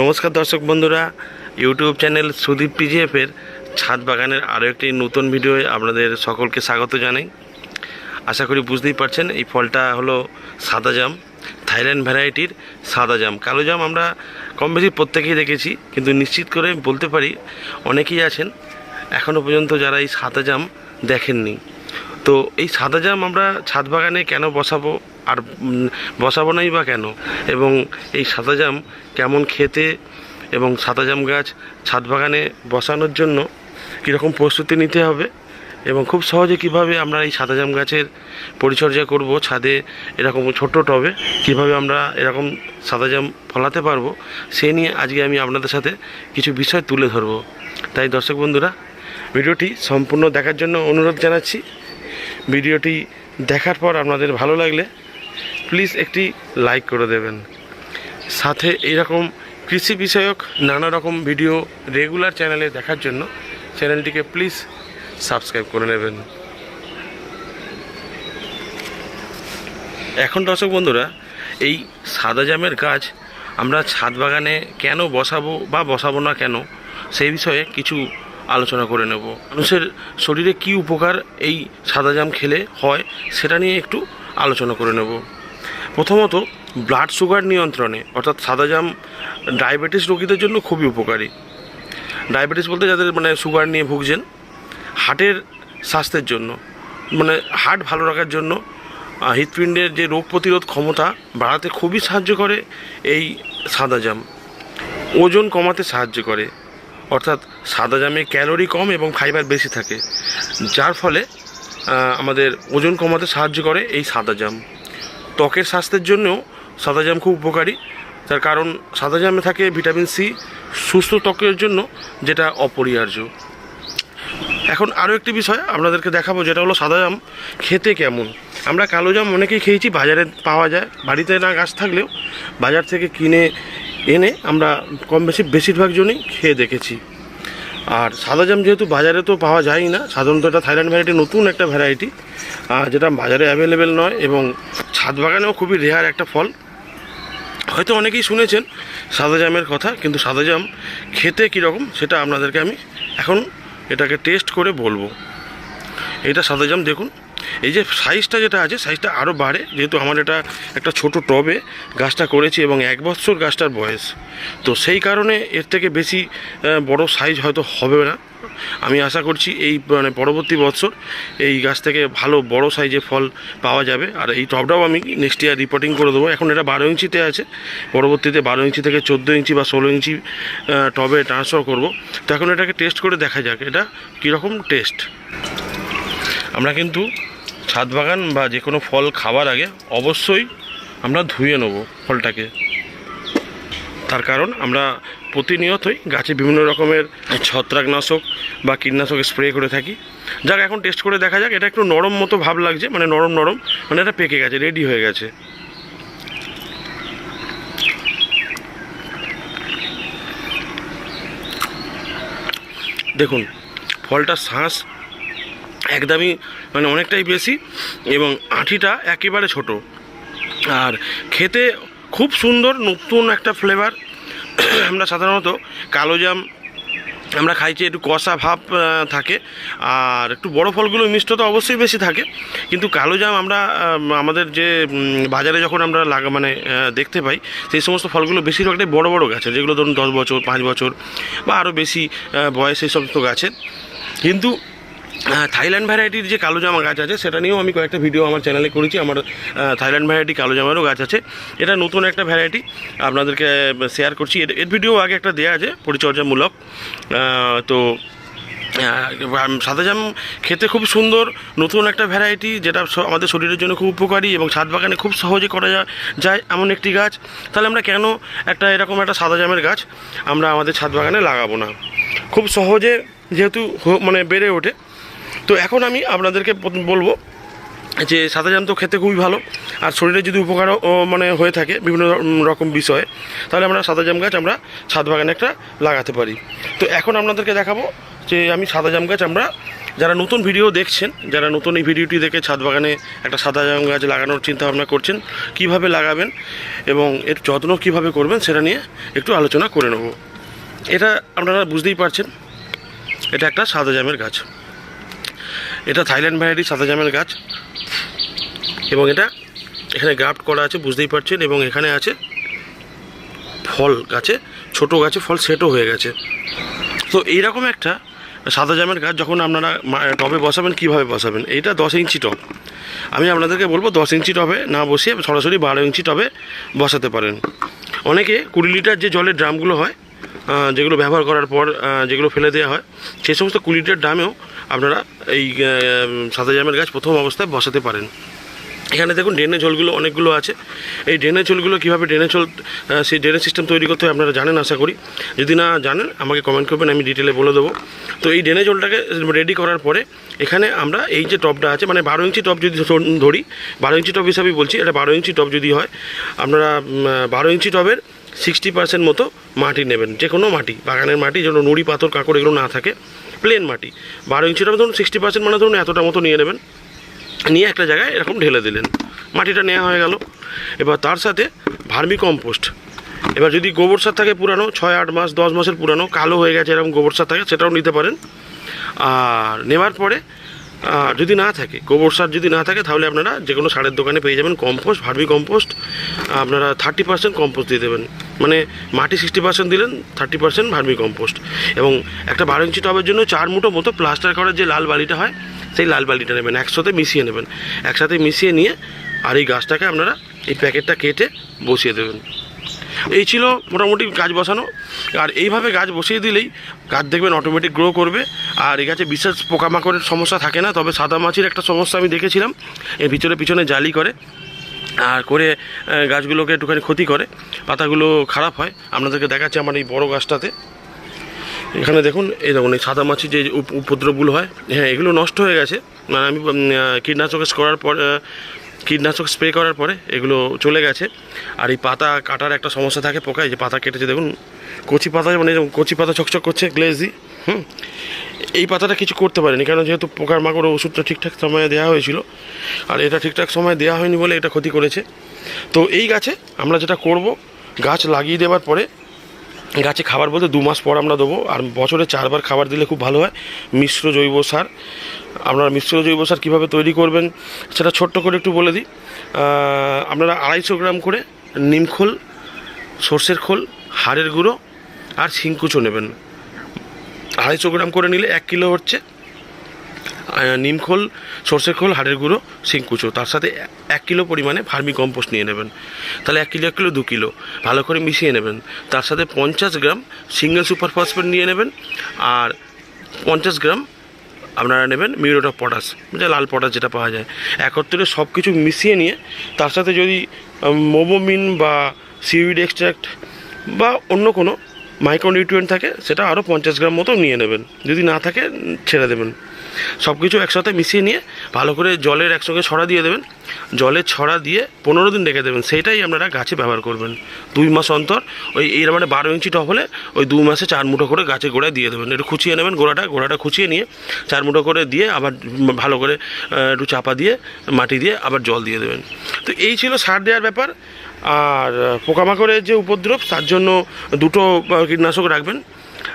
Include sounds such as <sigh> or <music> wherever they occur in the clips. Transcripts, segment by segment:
নমস্কার দর্শক বন্ধুরা ইউটিউব চ্যানেল সুদীপ পিজিএফের ছাদ বাগানের আরও একটি নতুন ভিডিওয়ে আপনাদের সকলকে স্বাগত জানাই। আশা করি বুঝতেই পারছেন, এই ফলটা হলো সাদা জাম, থাইল্যান্ড ভ্যারাইটির সাদা জাম। কালো জাম আমরা কম বেশি প্রত্যেকেই দেখেছি, কিন্তু নিশ্চিত করে বলতে পারি, অনেকেই আছেন এখনও পর্যন্ত যারা এই সাদা জাম দেখেননি। তো এই সাদা জাম আমরা ছাদ বাগানে কেন বসাবো আর বসাবো নাই বা কেন? এবং এই সাদা জাম কেমন খেতে এবং সাদা জাম গাছ ছাদ বাগানে বসানোর জন্য কীরকম প্রস্তুতি নিতে হবে এবং খুব সহজে কীভাবে আমরা এই সাদা জাম গাছের পরিচর্যা করব ছাদে এরকম ছোট টবে, কীভাবে আমরা এরকম সাদা জাম ফলাতে পারব, সে নিয়ে আজকে আমি আপনাদের সাথে কিছু বিষয় তুলে ধরবো। তাই দর্শক বন্ধুরা, ভিডিওটি সম্পূর্ণ দেখার জন্য অনুরোধ জানাচ্ছি। ভিডিওটি দেখার পর আপনাদের ভালো লাগলে প্লিজ একটি লাইক করে দেবেন। সাথে এইরকম কৃষি বিষয়ক নানা রকম ভিডিও রেগুলার চ্যানেলে দেখার জন্য চ্যানেলটিকে প্লিজ সাবস্ক্রাইব করে নেবেন। এখন দর্শক বন্ধুরা, এই সাদা জামের গাছ আমরা ছাদ বাগানে কেন বসাবো বা বসাবো না কেন, সেই বিষয়ে কিছু আলোচনা করে নেব। মানুষের শরীরে কি উপকার এই সাদা জাম খেলে হয়, সেটা নিয়ে একটু আলোচনা করে নেব। প্রথমত ব্লাড সুগার নিয়ন্ত্রণে, অর্থাৎ সাদা জাম ডায়াবেটিস রোগীদের জন্য খুবই উপকারী। ডায়াবেটিস বলতে যাদের মানে সুগার নিয়ে ভুগছেন হার্টের স্বাস্থ্যের জন্য মানে হার্ট ভালো রাখার জন্য হৃৎপিণ্ডের যে রোগ প্রতিরোধ ক্ষমতা বাড়াতে খুবই সাহায্য করে এই সাদা জাম। ওজন কমাতে সাহায্য করে, অর্থাৎ সাদা জামে ক্যালোরি কম এবং ফাইবার বেশি থাকে, যার ফলে আমাদের ওজন কমাতে সাহায্য করে এই সাদা জাম। ত্বকের স্বাস্থ্যের জন্যও সাদা জাম খুব উপকারী। তার কারণ সাদা জামে থাকে ভিটামিন সি, সুস্থ ত্বকের জন্য যেটা অপরিহার্য। এখন আরও একটি বিষয় আপনাদেরকে দেখাবো, যেটা হলো সাদা জাম খেতে কেমন। আমরা কালো জাম অনেকেই খেয়েছি, বাজারে পাওয়া যায়। বাড়িতে না গাছ থাকলেও বাজার থেকে কিনে এনে আমরা কম বেশি বেশিরভাগ জনই খেয়ে দেখেছি। আর সাদা জাম যেহেতু বাজারে তো পাওয়া যায়ই না, সাধারণত এটা থাইল্যান্ড ভ্যারাইটি নতুন একটা ভ্যারাইটি যেটা বাজারে অ্যাভেলেবেল নয় এবং ছাদ বাগানেও খুবই রেয়ার একটা ফল। হয়তো অনেকেই শুনেছেন সাদা জামের কথা, কিন্তু সাদা জাম খেতে কীরকম সেটা আপনাদেরকে আমি এখন এটাকে টেস্ট করে বলব। এটা সাদা জাম দেখুন, এই যে সাইজটা যেটা আছে সাইজটা আরও বাড়ে, যেহেতু আমার এটা একটা ছোট টবে গাছটা করেছি এবং এক বছর গাছটার বয়স। তো সেই কারণে এর থেকে বেশি বড় সাইজ হয়তো হবে না। আমি আশা করছি এই মানে পরবর্তী বছর এই গাছ থেকে ভালো বড় সাইজে ফল পাওয়া যাবে। আর এই টবটাও আমি নেক্সট ইয়ার রিপোর্টিং করে দেবো। এখন এটা বারো ইঞ্চিতে আছে। পরবর্তীতে বারো ইঞ্চি থেকে চোদ্দ ইঞ্চি বা ষোলো ইঞ্চি টবে ট্রান্সফার করব। তো এখন এটাকে টেস্ট করে দেখা যাক, এটা কীরকম টেস্ট আমরা কিন্তু ছাদ বাগান বা যে কোনো ফল খাবার আগে অবশ্যই আমরা ধুয়ে নেব ফলটাকে। তার কারণ আমরা প্রতিনিয়তই গাছে বিভিন্ন রকমের ছত্রাকনাশক বা কীটনাশক স্প্রে করে থাকি। যাক, এখন টেস্ট করে দেখা যাক। এটা একটু নরম মতো ভাব লাগছে মানে নরম নরম মানে এটা পেকে গেছে রেডি হয়ে গেছে। দেখুন ফলটা শ্বাস একদমই মানে অনেকটাই বেশি এবং আঁঠিটা একেবারে ছোট। আর খেতে খুব সুন্দর, নতুন একটা ফ্লেভার <clears throat> আমরা সাধারণত কালো জাম, আমরা খাইছি, একটু কষা ভাব থাকে। আর একটু বড় ফলগুলো মিষ্ট তো অবশ্যই বেশি থাকে। কিন্তু কালো জাম আমরা আমাদের যে বাজারে যখন আমরা লাগা মানে দেখতে পাই, সেই সমস্ত ফলগুলো বেশিরভাগটাই বড় বড় গাছের। যেগুলো ধরুন দশ বছর, পাঁচ বছর বা আরও বেশি বয়স এই সমস্ত গাছের। কিন্তু থাইল্যান্ড ভ্যারাইটির যে কালো জামা গাছ আছে, সেটা নিয়েও আমি কয়েকটা ভিডিও আমার চ্যানেলে করেছি। আমার থাইল্যান্ড ভ্যারাইটি কালো জামারও গাছ আছে। এটা নতুন একটা ভ্যারাইটি আপনাদেরকে শেয়ার করছি। এর ভিডিও আগে একটা দেওয়া আছে, পরিচর্যামূলক। তো সাদা জাম খেতে খুব সুন্দর, নতুন একটা ভ্যারাইটি যেটা আমাদের শরীরের জন্য খুব উপকারী এবং ছাদ বাগানে খুব সহজে করা যায় এমন একটি গাছ। তাহলে আমরা কেন একটা এরকম একটা সাদা জামের গাছ আমরা আমাদের ছাদ বাগানে লাগাবো না? খুব সহজে, যেহেতু মানে বেড়ে ওঠে তো এখন আমি আপনাদেরকে বলব যে সাদা জাম তো খেতে খুবই ভালো। আর শরীরে যদি উপকারও মানে হয়ে থাকে বিভিন্ন রকম বিষয়ে, তাহলে আমরা সাদা জাম গাছ আমরা ছাদ বাগানে একটা লাগাতে পারি। তো এখন আপনাদেরকে দেখাবো যে আমি সাদা জাম গাছ আমরা, যারা নতুন ভিডিও দেখছেন, যারা নতুন এই ভিডিওটি দেখে ছাদ বাগানে একটা সাদা জাম গাছ লাগানোর চিন্তা ভাবনা করছেন, কীভাবে লাগাবেন এবং এর যত্ন কীভাবে করবেন সেটা নিয়ে একটু আলোচনা করে নেব। এটা আপনারা বুঝতেই পারছেন, এটা একটা সাদা জামের গাছ। এটা থাইল্যান্ড ভ্যারাইটি সাদা জামের গাছ। এবং এটা এখানে গ্রাফট করা আছে, বুঝতেই পারছেন। এবং এখানে আছে ফল গাছে, ছোট গাছে ফল সেটও হয়ে গেছে। তো এইরকম একটা সাদা জামের গাছ যখন আপনারা টবে বসাবেন, কীভাবে বসাবেন? এইটা দশ ইঞ্চি টব। আমি আপনাদেরকে বলব, দশ ইঞ্চি টবে না বসিয়ে সরাসরি বারো ইঞ্চি টবে বসাতে পারেন। অনেকে কুড়ি লিটার যে জলের ড্রামগুলো হয় যেগুলো ব্যবহার করার পর যেগুলো ফেলে দেওয়া হয় সেই সমস্ত কুড়ি লিটার ড্রামেও আপনারা এই সাদা জামের গাছ প্রথম অবস্থায় বসাতে পারেন। এখানে দেখুন ড্রেনের জলগুলো অনেকগুলো আছে। এই ড্রেনের জলগুলো কীভাবে ড্রেনের জল আহ, সেই ড্রেনেজ সিস্টেম তৈরি করতে হয় আপনারা জানেন আশা করি। যদি না জানেন আমাকে কমেন্ট করবেন আমি ডিটেলে বলে দেবো। তো এই ড্রেনের জলটাকে রেডি করার পরে এখানে আমরা এই যে টপটা আছে মানে বারো ইঞ্চি টপ যদি ধরি বারো ইঞ্চি টপ হিসাবেই বলছি এটা বারো ইঞ্চি টপ যদি হয় আপনারা বারো ইঞ্চি টবের সিক্সটি পার্সেন্ট মতো মাটি নেবেন, যে কোনো মাটি, বাগানের মাটি, যেন নুড়ি, পাথর, কাঁকড় এগুলো না থাকে প্লেন মাটি। বারো ইঞ্চি ধরুন সিক্সটি পার্সেন্ট মানে ধরুন এতটা মতো নিয়ে নেবেন। নিয়ে একটা জায়গায় এরকম ঢেলে দিলেন। মাটিটা নেওয়া হয়ে গেল। এবার তার সাথে ভার্মি কম্পোস্ট এবার যদি গোবর সার থাকে পুরানো, ছয়, আট মাস, দশ মাসের পুরানো, কালো হয়ে গেছে এরকম গোবর সার থাকে, সেটাও নিতে পারেন। আর নেওয়ার পরে যদি না থাকে, গোবর সার যদি না থাকে, তাহলে আপনারা যে কোনো সারের দোকানে পেয়ে যাবেন কম্পোস্ট ভার্মি কম্পোস্ট আপনারা থার্টি পার্সেন্ট কম্পোস্ট দিয়ে দেবেন। মানে মাটি সিক্সটি পার্সেন্ট দিলেন থার্টি পার্সেন্ট ভার্মি কম্পোস্ট এবং একটা বারো ইঞ্চি টবের জন্য চার মুঠো মতো প্লাস্টার করার যে লাল বালিটা হয়, সেই লাল বালিটা নেবেন, একসাথে মিশিয়ে নেবেন। একসাথে মিশিয়ে নিয়ে আর এই গাছটাকে আপনারা এই প্যাকেটটা কেটে বসিয়ে দেবেন। এই ছিল মোটামুটি গাছ বসানো। আর এইভাবে গাছ বসিয়ে দিলেই গাছ দেখবেন অটোমেটিক গ্রো করবে। আর এই গাছে বিশেষ পোকামাকড়ের সমস্যা থাকে না, তবে সাদা মাছির একটা সমস্যা আমি দেখেছিলাম। এর ভিতরে পিছনে জালি করে। আর করে গাছগুলোকে একটুখানি ক্ষতি করে, পাতাগুলো খারাপ হয়। আপনাদেরকে দেখাচ্ছি আমার এই বড় গাছটাতে। এখানে দেখুন, এই দেখুন, এই সাদা মাছি যে উপ- উপদ্রবগুলো হয় হ্যাঁ এগুলো নষ্ট হয়ে গেছে। মানে আমি কীটনাশক করার পর কীটনাশক স্প্রে করার পরে এগুলো চলে গেছে। আর এই পাতা কাটার একটা সমস্যা থাকে পোকায়, যে পাতা কেটেছে, দেখুন, কচি পাতা মানে কচি পাতা চকচক করছে, গ্লেজ। দিয়ে হুম। এই পাতাটা কিছু করতে পারেনি কারণ যেহেতু পোকার মাকড় ওষুধটা ঠিকঠাক সময়ে দেওয়া হয়েছিল। আর এটা ঠিকঠাক সময় দেওয়া হয়নি বলে এটা ক্ষতি করেছে। তো এই গাছে আমরা যেটা করব, গাছ লাগিয়ে দেওয়ার পরে গাছে খাবার বলতে দু মাস পর আমরা দেবো। আর বছরে চারবার খাবার দিলে খুব ভালো হয়। মিশ্র জৈব সার। আপনারা মিশ্র জৈব সার কীভাবে তৈরি করবেন সেটা ছোট্ট করে একটু বলে দিই। আপনারা আড়াইশো গ্রাম করে নিমখোল সর্ষের খোল, হাড়ের গুঁড়ো আর শিংকুচো নেবেন। আড়াইশো গ্রাম করে নিলে এক কিলো হচ্ছে নিমখোল সর্ষের খোল, হাড়ের গুঁড়ো শিংকুচো তার সাথে এক কিলো পরিমাণে ফার্মি কম্পোস্ট নিয়ে নেবেন। তাহলে এক কিলো এক কিলো, দু কিলো। ভালো করে মিশিয়ে নেবেন। তার সাথে পঞ্চাশ গ্রাম সিঙ্গেল সুপার ফসফেট নিয়ে নেবেন। আর পঞ্চাশ গ্রাম আপনারা নেবেন মিউরেট অফ পটাশ যে লাল পটাশ যেটা পাওয়া যায়। একত্রে সব কিছু মিশিয়ে নিয়ে তার সাথে যদি মোবোমিন বা সিউইড এক্সট্রাক্ট বা অন্য কোনো মাইক্রোনিউট্রিয়েন্ট থাকে, সেটা আরও পঞ্চাশ গ্রাম মতো নিয়ে নেবেন। যদি না থাকে, ছেড়ে দেবেন। সব কিছু একসাথে মিশিয়ে নিয়ে ভালো করে জলের একসঙ্গে ছড়া দিয়ে দেবেন। জলের ছড়া দিয়ে পনেরো দিন রেখে দেবেন। সেইটাই আপনারা গাছে ব্যবহার করবেন। দুই মাস অন্তর ওই এর মানে বারো ইঞ্চি টপ হলে ওই দু মাসে চার মুঠো করে গাছে গোড়ায় দিয়ে দেবেন। একটু খুঁচিয়ে নেবেন গোড়াটা গোড়াটা খুঁচিয়ে নিয়ে চার মুঠো করে দিয়ে আবার ভালো করে একটু চাপা দিয়ে, মাটি দিয়ে আবার জল দিয়ে দেবেন। তো এই ছিল সার দেওয়ার ব্যাপার। আর পোকামাকড়ের যে উপদ্রব, তার জন্য দুটো কীটনাশক রাখবেন।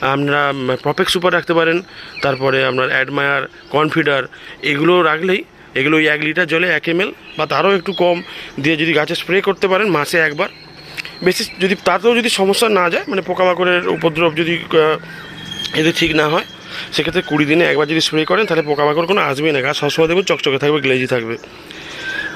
আপনারা প্রফেক্ট সুপার রাখতে পারেন, তারপরে আপনার অ্যাডমায়ার কনফিডার এগুলো রাখলেই এগুলো এক লিটার জলে এক এম বা তারও একটু কম দিয়ে যদি গাছে স্প্রে করতে পারেন, মাসে একবার। বেশি যদি, তাতেও যদি সমস্যা না যায় মানে পোকামাকড়ের উপদ্রব যদি যদি ঠিক না হয়, সেক্ষেত্রে কুড়ি দিনে একবার যদি স্প্রে করেন, তাহলে পোকামাকড় কোনো আসবেই না। গাছ সবসময় দেখবেন চকচকে থাকবে, গ্লেজি থাকবে।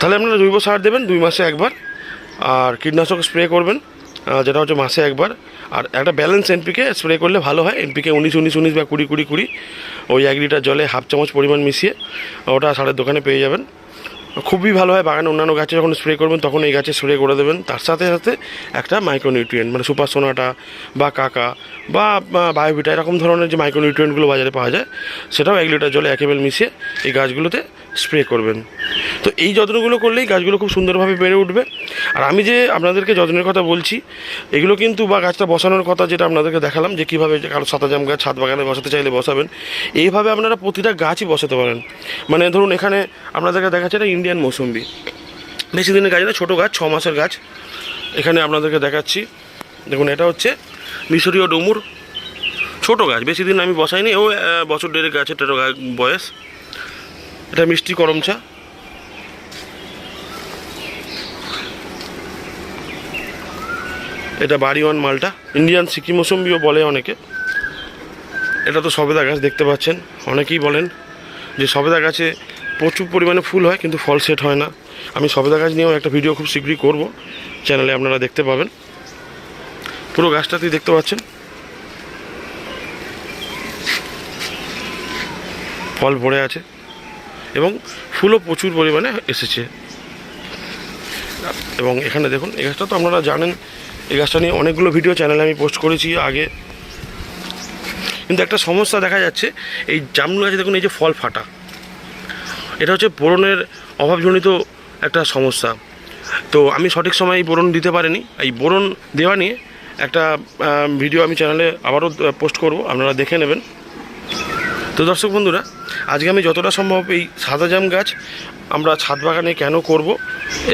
তাহলে আপনারা জৈব সার দেবেন, দুই মাসে একবার। আর কীটনাশক স্প্রে করবেন যেটা হচ্ছে মাসে একবার। আর একটা ব্যালেন্স এনপিকে স্প্রে করলে ভালো হয় এনপিকে উনিশ উনিশ উনিশ বা কুড়ি কুড়ি কুড়ি, ওই এক লিটার জলে হাফ চামচ পরিমাণ মিশিয়ে ওটা সারের দোকানে পেয়ে যাবেন। খুবই ভালো হয়, বাগানে অন্যান্য গাছে যখন স্প্রে করবেন, তখন এই গাছে স্প্রে করে দেবেন। তার সাথে সাথে একটা মাইক্রোনিউট্রিয়েন্ট মানে সুপার সোনাটা বা কাকা বা বায়োভিটা এরকম ধরনের যে মাইক্রোনিউট্রিয়েন্টগুলো বাজারে পাওয়া যায়, সেটাও এক লিটার জলে এক এম মিশিয়ে এই গাছগুলোতে স্প্রে করবেন। তো এই যত্নগুলো করলেই গাছগুলো খুব সুন্দরভাবে বেড়ে উঠবে। আর আমি যে আপনাদেরকে যত্নের কথা বলছি, এগুলো কিন্তু বা গাছটা বসানোর কথা যেটা আপনাদেরকে দেখালাম, যে কীভাবে কারও সাতাজাম গাছ ছাদ বাগানে বসাতে চাইলে বসাবেন, এইভাবে আপনারা প্রতিটা গাছই বসাতে পারেন। মানে ধরুন এখানে আপনাদেরকে দেখাচ্ছে এটা ইন্ডিয়ান মৌসুম্বি। বেশি দিনের গাছ না, ছোটো গাছ, ছ মাসের গাছ। এখানে আপনাদেরকে দেখাচ্ছি। দেখুন, এটা হচ্ছে মিশরীয় ডুমুর। ছোট গাছ, বেশি দিন আমি বসাইনি, ও বছর দেড়েক গাছের টেরো গা- বয়স। এটা মিষ্টি করমচা। এটা বাড়িওয়ান মালটা। ইন্ডিয়ান সিকিম মৌসুম্বিও বলে অনেকে। এটা তো সবেদা গাছ, দেখতে পাচ্ছেন। অনেকেই বলেন যে সবেদা গাছে প্রচুর পরিমাণে ফুল হয়, কিন্তু ফল সেট হয় না। আমি সবেদা গাছ নিয়েও একটা ভিডিও খুব শীঘ্রই করব। চ্যানেলে আপনারা দেখতে পাবেন। পুরো গাছটাতেই দেখতে পাচ্ছেন। ফল ভরে আছে। এবং ফুলও প্রচুর পরিমাণে এসেছে। এবং এখানে দেখুন, এই গাছটা তো আপনারা জানেন এই গাছটা নিয়ে অনেকগুলো ভিডিও চ্যানেলে আমি পোস্ট করেছি আগে। কিন্তু একটা সমস্যা দেখা যাচ্ছে, এই জামরুল গাছে দেখুন এই যে ফল ফাটা। এটা হচ্ছে বোরনের অভাবজনিত একটা সমস্যা। তো আমি সঠিক সময় এই বোরন দিতে পারিনি। এই বোরন দেওয়া নিয়ে একটা ভিডিও আমি চ্যানেলে আবারও পোস্ট করব, আপনারা দেখে নেবেন। তো দর্শক বন্ধুরা, আজকে আমি যতটা সম্ভব এই সাদা জাম গাছ আমরা ছাদ বাগানে কেন করব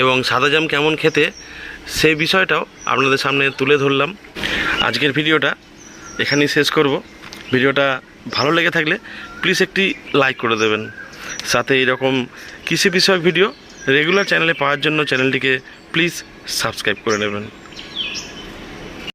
এবং সাদা জাম কেমন খেতে সেই বিষয়টাও আপনাদের সামনে তুলে ধরলাম। আজকের ভিডিওটা এখানেই শেষ করব। ভিডিওটা ভালো লেগে থাকলে প্লিজ একটি লাইক করে দেবেন। সাথে এরকম কৃষি বিষয়ক ভিডিও রেগুলার চ্যানেলে পাওয়ার জন্য চ্যানেলটিকে প্লিজ সাবস্ক্রাইব করে নেবেন।